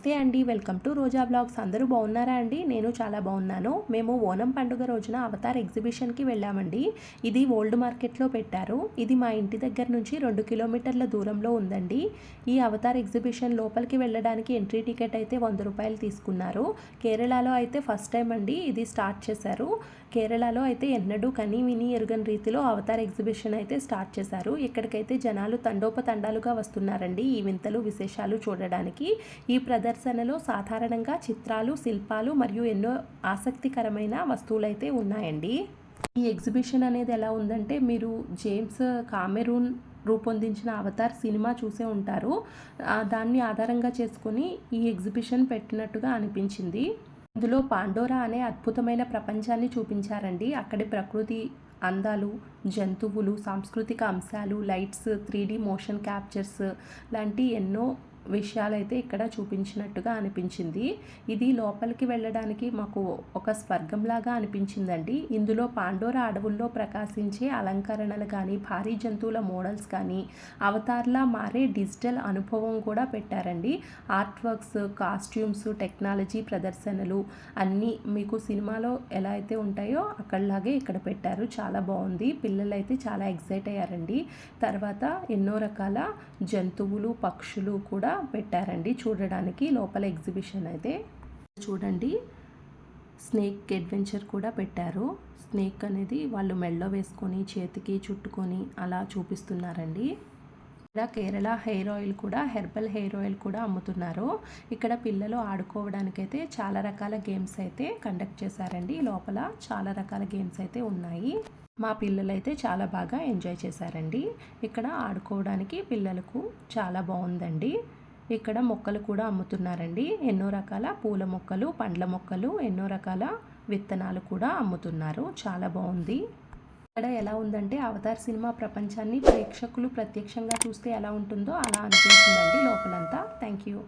నమస్తే అండి welcome to Roja blogs. అందరూ బాగున్నారా అండి? నేను చాలా బాగున్నాను. మేము ఓనం పండుగ రోజున అవతార్ ఎగ్జిబిషన్కి వెళ్ళామండి. ఇది ఓల్డ్ మార్కెట్లో పెట్టారు. ఇది మా ఇంటి దగ్గర నుంచి రెండు కిలోమీటర్ల దూరంలో ఉందండి. ఈ అవతార్ ఎగ్జిబిషన్ లోపలికి వెళ్ళడానికి ఎంట్రీ టికెట్ అయితే వంద రూపాయలు తీసుకున్నారు. కేరళలో అయితే ఫస్ట్ టైం అండి ఇది స్టార్ట్ చేశారు. కేరళలో అయితే ఎన్నడూ కని విని ఎరుగని రీతిలో అవతార్ ఎగ్జిబిషన్ అయితే స్టార్ట్ చేశారు. ఇక్కడికైతే జనాలు తండోపతండాలుగా వస్తున్నారండి ఈ వింతలు విశేషాలు చూడడానికి. ఈ ప్రదర్శనలో సాధారణంగా చిత్రాలు శిల్పాలు మరియు ఎన్నో ఆసక్తికరమైన వస్తువులైతే ఉన్నాయండి. ఈ ఎగ్జిబిషన్ అనేది ఎలా ఉందంటే మీరు జేమ్స్ కామెరూన్ రూపొందించిన అవతార్ సినిమా చూసే ఉంటారు. దాన్ని ఆధారంగా చేసుకొని ఈ ఎగ్జిబిషన్ పెట్టినట్టుగా అనిపించింది. ఇందులో పాండోరా అనే అద్భుతమైన ప్రపంచాన్ని చూపించారండి. అక్కడి ప్రకృతి అందాలు జంతువులు సాంస్కృతిక అంశాలు లైట్స్ త్రీ మోషన్ క్యాప్చర్స్ లాంటి ఎన్నో విషయాలైతే ఇక్కడ చూపించినట్టుగా అనిపించింది. ఇది లోపలికి వెళ్ళడానికి మాకు ఒక స్వర్గంలాగా అనిపించిందండి. ఇందులో పాండోర అడవుల్లో ప్రకాశించే అలంకరణలు కానీ భారీ జంతువుల మోడల్స్ కానీ అవతార్లా మారే డిజిటల్ అనుభవం కూడా పెట్టారండి. ఆర్ట్ వర్క్స్ కాస్ట్యూమ్స్ టెక్నాలజీ ప్రదర్శనలు అన్నీ మీకు సినిమాలో ఎలా అయితే ఉంటాయో అక్కడలాగే ఇక్కడ పెట్టారు. చాలా బాగుంది. పిల్లలు అయితే చాలా ఎగ్జైట్ అయ్యారండి. తర్వాత ఎన్నో రకాల జంతువులు పక్షులు కూడా కూడా పెట్టారండి చూడడానికి. లోపల ఎగ్జిబిషన్ అయితే. చూడండి స్నేక్ అడ్వెంచర్ కూడా పెట్టారు. స్నేక్ అనేది వాళ్ళు మెళ్ళో వేసుకొని చేతికి చుట్టుకొని అలా చూపిస్తున్నారండి. ఇక్కడ కేరళ హెయిర్ ఆయిల్ కూడా హెర్బల్ హెయిర్ ఆయిల్ కూడా అమ్ముతున్నారు. ఇక్కడ పిల్లలు ఆడుకోవడానికైతే చాలా రకాల గేమ్స్ అయితే కండక్ట్ చేశారండి. లోపల చాలా రకాల గేమ్స్ అయితే ఉన్నాయి. మా పిల్లలు అయితే చాలా బాగా ఎంజాయ్ చేశారండి. ఇక్కడ ఆడుకోవడానికి పిల్లలకు చాలా బాగుందండి. ఇక్కడ మొక్కలు కూడా అమ్ముతున్నారండి. ఎన్నో రకాల పూల మొక్కలు పండ్ల మొక్కలు ఎన్నో రకాల విత్తనాలు కూడా అమ్ముతున్నారు. చాలా బాగుంది. ఇక్కడ ఎలా ఉందంటే అవతార్ సినిమా ప్రపంచాన్ని ప్రేక్షకులు ప్రత్యక్షంగా చూస్తే ఎలా ఉంటుందో అలా అనిపించిందండి లోపలంతా. Thank you.